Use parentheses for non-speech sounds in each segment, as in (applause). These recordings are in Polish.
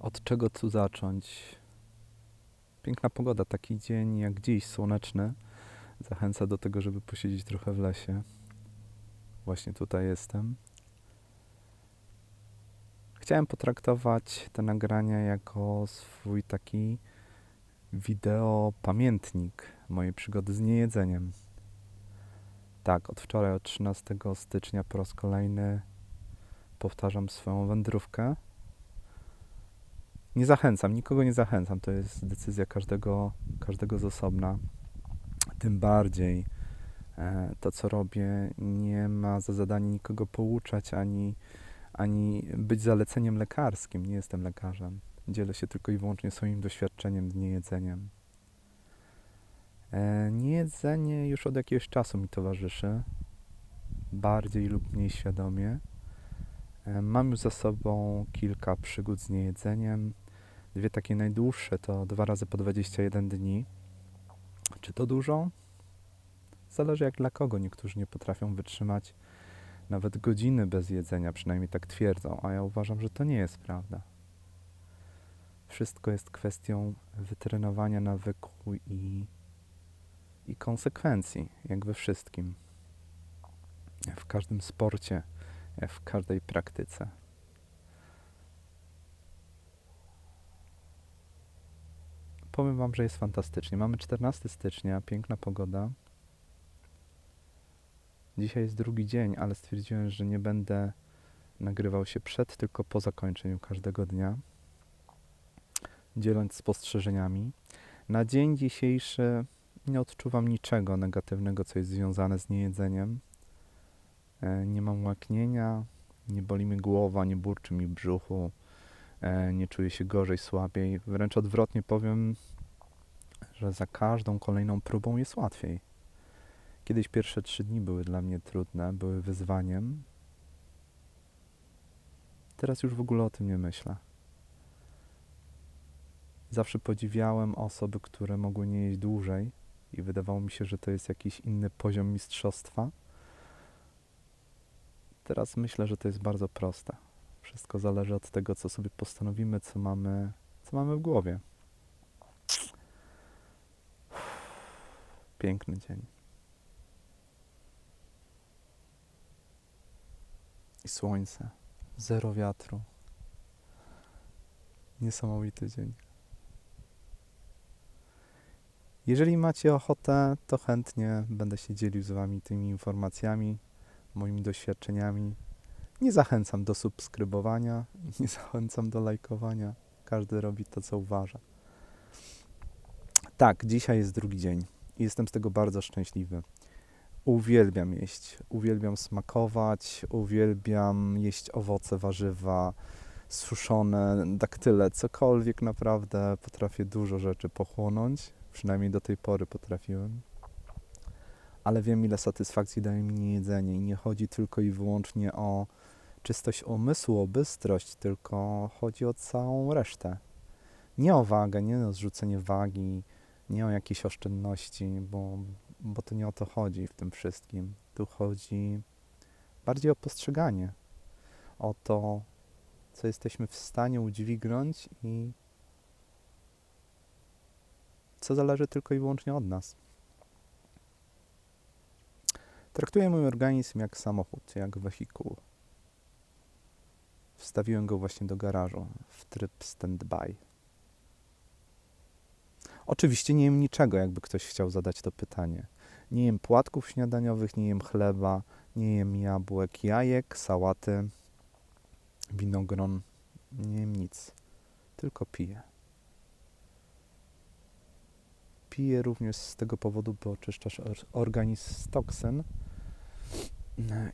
Od czego tu zacząć? Piękna pogoda, taki dzień jak dziś, słoneczny. Zachęca do tego, żeby posiedzieć trochę w lesie. Właśnie tutaj jestem. Chciałem potraktować te nagrania jako swój taki wideo pamiętnik mojej przygody z niejedzeniem. Tak, od wczoraj, od 13 stycznia po raz kolejny powtarzam swoją wędrówkę. Nie zachęcam, nikogo nie zachęcam. To jest decyzja każdego, każdego z osobna. Tym bardziej e, to, co robię, nie ma za zadanie nikogo pouczać ani, ani być zaleceniem lekarskim. Nie jestem lekarzem. Dzielę się tylko i wyłącznie swoim doświadczeniem z niejedzeniem. E, niejedzenie już od jakiegoś czasu mi towarzyszy, bardziej lub mniej świadomie. E, Mam już za sobą kilka przygód z niejedzeniem. Dwie takie najdłuższe to dwa razy po 21 dni. Czy to dużo? Zależy jak dla kogo. Niektórzy nie potrafią wytrzymać nawet godziny bez jedzenia, przynajmniej tak twierdzą, a ja uważam, że to nie jest prawda. Wszystko jest kwestią wytrenowania nawyku i, i konsekwencji, jak we wszystkim. W każdym sporcie, w każdej praktyce. Powiem Wam, że jest fantastycznie. Mamy 14 stycznia, piękna pogoda. Dzisiaj jest drugi dzień, ale stwierdziłem, że nie będę nagrywał się przed, tylko po zakończeniu każdego dnia, dzieląc spostrzeżeniami. Na dzień dzisiejszy nie odczuwam niczego negatywnego, co jest związane z niejedzeniem. E, Nie mam łaknienia, nie boli mi głowa, nie burczy mi brzuchu, nie czuję się gorzej, słabiej. Wręcz odwrotnie powiem, że za każdą kolejną próbą jest łatwiej. Kiedyś pierwsze trzy dni były dla mnie trudne, były wyzwaniem. Teraz już w ogóle o tym nie myślę. Zawsze podziwiałem osoby, które mogły nie jeść dłużej i wydawało mi się, że to jest jakiś inny poziom mistrzostwa. Teraz myślę, że to jest bardzo proste. Wszystko zależy od tego, co sobie postanowimy, co mamy, co mamy w głowie. Piękny dzień. I słońce. Zero wiatru. Niesamowity dzień. Jeżeli macie ochotę, to chętnie będę się dzielił z Wami tymi informacjami, moimi doświadczeniami. Nie zachęcam do subskrybowania, (laughs) nie zachęcam do lajkowania. Każdy robi to, co uważa. Tak, dzisiaj jest drugi dzień i jestem z tego bardzo szczęśliwy. Uwielbiam jeść, uwielbiam smakować, uwielbiam jeść owoce, warzywa, suszone, daktyle, cokolwiek naprawdę potrafię dużo rzeczy pochłonąć. Przynajmniej do tej pory potrafiłem. Ale wiem, ile satysfakcji daje mi niejedzenie i nie chodzi tylko i wyłącznie o czystość umysłu, o bystrość, tylko chodzi o całą resztę. Nie o wagę, nie o zrzucenie wagi, nie o jakieś oszczędności, bo, bo to nie o to chodzi w tym wszystkim. Tu chodzi bardziej o postrzeganie, o to, co jesteśmy w stanie udźwignąć i co zależy tylko i wyłącznie od nas. Traktuję mój organizm jak samochód, jak wehikuł. Wstawiłem go właśnie do garażu w tryb stand-by. Oczywiście nie jem niczego, jakby ktoś chciał zadać to pytanie. Nie jem płatków śniadaniowych, nie jem chleba, nie jem jabłek, jajek, sałaty, winogron. Nie jem nic, tylko piję. Piję również z tego powodu, by oczyszczasz or- organizm z toksyn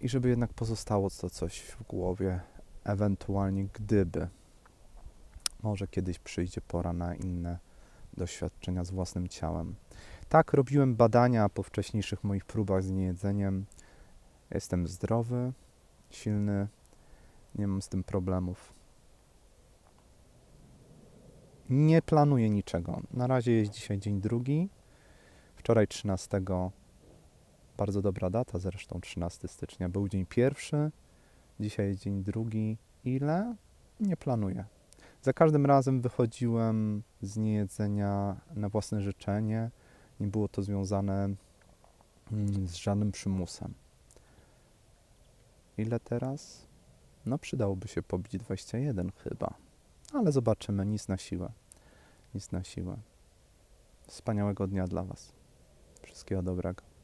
i żeby jednak pozostało to coś w głowie, ewentualnie gdyby. Może kiedyś przyjdzie pora na inne doświadczenia z własnym ciałem. Tak, robiłem badania po wcześniejszych moich próbach z niejedzeniem. Jestem zdrowy, silny, nie mam z tym problemów. Nie planuję niczego. Na razie jest dzisiaj dzień drugi. Wczoraj 13, bardzo dobra data, zresztą 13 stycznia był dzień pierwszy. Dzisiaj dzień drugi. Ile? Nie planuję. Za każdym razem wychodziłem z niejedzenia na własne życzenie. Nie było to związane mm, z żadnym przymusem. Ile teraz? No, przydałoby się pobić 21 chyba. Ale zobaczymy, nic na siłę. Nic na siłę. Wspaniałego dnia dla Was. Wszystkiego dobrego.